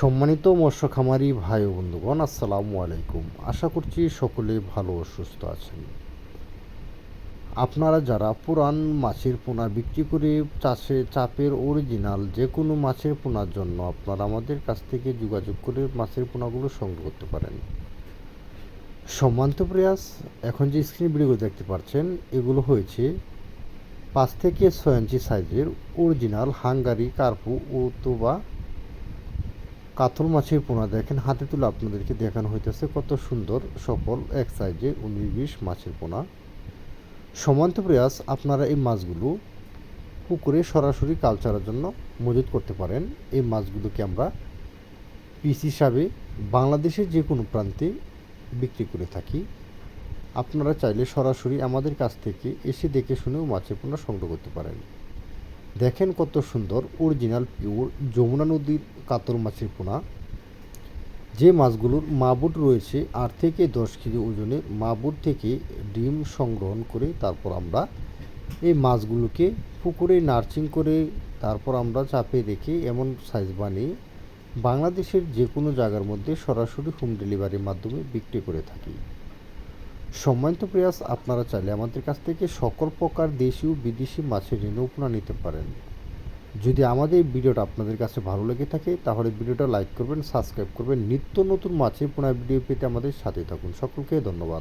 সম্মানিত মৎস্য খামারি ভাই বন্ধুগণ, আসসালামু আলাইকুম। আশা করছি সকলে ভালো সুস্থ আছেন। আপনারা যারা পুরান মাছের পোনা বিক্রি করে চাষে, চাপের অরিজিনাল যে কোনো মাছের পোনার জন্য আপনারা আমাদের কাছ থেকে যোগাযোগ করে মাছের পোনাগুলো সংগ্রহ করতে পারেন। সম্মানিত প্রয়াস, এখন যে স্ক্রিন ভিডিও দেখতে পাচ্ছেন, এগুলো হয়েছে পাঁচ থেকে ছয় ইঞ্চি সাইজের অরিজিনাল হাঙ্গারি, কার্পু অথবা কাতল মাছের পোনা দেখেন, হাতে তুলে আপনাদেরকে দেখানো হইতেছে কত সুন্দর সফল এক সাইজের উনিশ বিশ মাছের পোনা। সমান্ত প্রয়াস, আপনারা এই মাছগুলো পুকুরে সরাসরি কালচারের জন্য মজুত করতে পারেন। এই মাছগুলোকে আমরা পিস হিসাবে বাংলাদেশের যে কোনো প্রান্তে বিক্রি করে থাকি। আপনারা চাইলে সরাসরি আমাদের কাছ থেকে এসে দেখে শুনেও মাছের পোনা সংগ্রহ করতে পারেন। দেখেন কত সুন্দর অরিজিনাল পিওর যমুনা নদীর কাতল মাছের পোনা। যে মাছগুলোর মাবুট রয়েছে, আট থেকে দশ কেজি ওজনে মাবুট থেকে ডিম সংগ্রহণ করে তারপর আমরা এই মাছগুলোকে পুকুরে নার্সিং করে তারপর আমরা চাপে রেখে এমন সাইজ বানিয়ে বাংলাদেশের যে কোনো জায়গার মধ্যে সরাসরি হোম ডেলিভারির মাধ্যমে বিক্রি করে থাকি। সম্মানিত প্রয়াস, আপনারা চাইলে আমাদের কাছ থেকে সকল প্রকার দেশি ও বিদেশি মাছের ঋণ উপনা নিতে পারেন। যদি আমাদের ভিডিওটা আপনাদের কাছে ভালো লেগে থাকে, তাহলে ভিডিওটা লাইক করবেন, সাবস্ক্রাইব করবেন। নিত্য নতুন মাছের পুনরায় ভিডিও পেতে আমাদের সাথে থাকুন। সকলকে ধন্যবাদ।